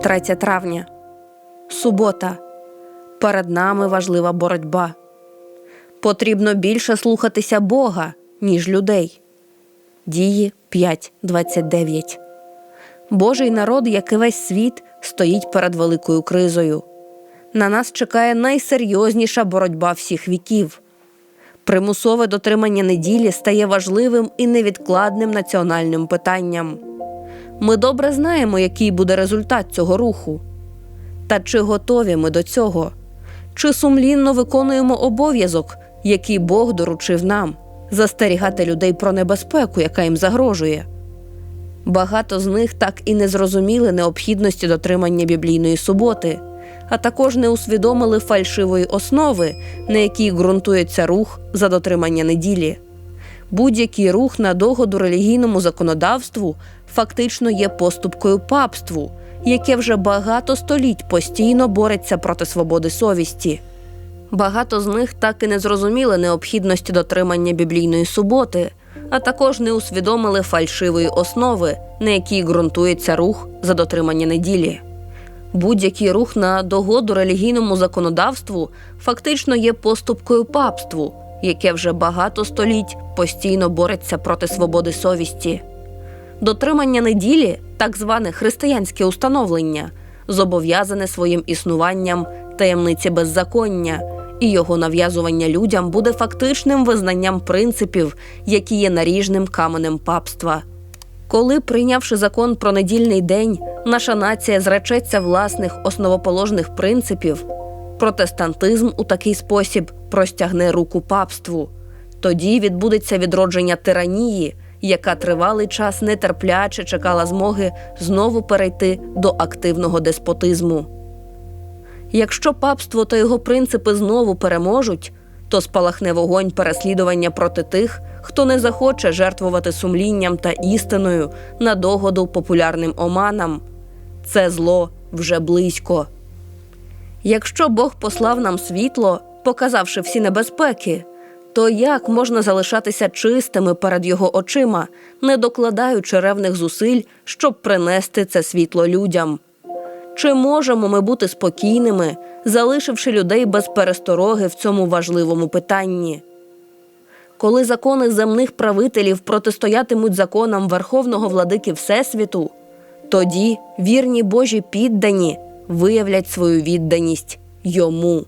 3 травня. Субота. Перед нами важлива боротьба. Потрібно більше слухатися Бога, ніж людей. Дії 5.29. Божий народ, як і весь світ, стоїть перед великою кризою. На нас чекає найсерйозніша боротьба всіх віків. Примусове дотримання неділі стає важливим і невідкладним національним питанням. Ми добре знаємо, який буде результат цього руху. Та чи готові ми до цього? Чи сумлінно виконуємо обов'язок, який Бог доручив нам застерігати людей про небезпеку, яка їм загрожує? Багато з них так і не зрозуміли необхідності дотримання біблійної суботи, а також не усвідомили фальшивої основи, на якій ґрунтується рух за дотримання неділі. Будь-який рух на догоду релігійному законодавству фактично є поступкою папству, яке вже багато століть постійно бореться проти свободи совісті. Багато з них так і не зрозуміли необхідності дотримання біблійної суботи, а також не усвідомили фальшивої основи, на якій ґрунтується рух за дотримання неділі. Будь-який рух на догоду релігійному законодавству фактично є поступкою папству, яке вже багато століть постійно бореться проти свободи совісті. Дотримання неділі, так зване християнське установлення, зобов'язане своїм існуванням таємниці беззаконня, і його нав'язування людям буде фактичним визнанням принципів, які є наріжним каменем папства. Коли, прийнявши закон про недільний день, наша нація зречеться власних основоположних принципів, протестантизм у такий спосіб простягне руку папству. Тоді відбудеться відродження тиранії, яка тривалий час нетерпляче чекала змоги знову перейти до активного деспотизму. Якщо папство та його принципи знову переможуть, то спалахне вогонь переслідування проти тих, хто не захоче жертвувати сумлінням та істиною на догоду популярним оманам. Це зло вже близько. Якщо Бог послав нам світло, показавши всі небезпеки, то як можна залишатися чистими перед його очима, не докладаючи ревних зусиль, щоб принести це світло людям? Чи можемо ми бути спокійними, залишивши людей без перестороги в цьому важливому питанні? Коли закони земних правителів протистоятимуть законам Верховного владики Всесвіту, тоді вірні Божі піддані виявлять свою відданість йому.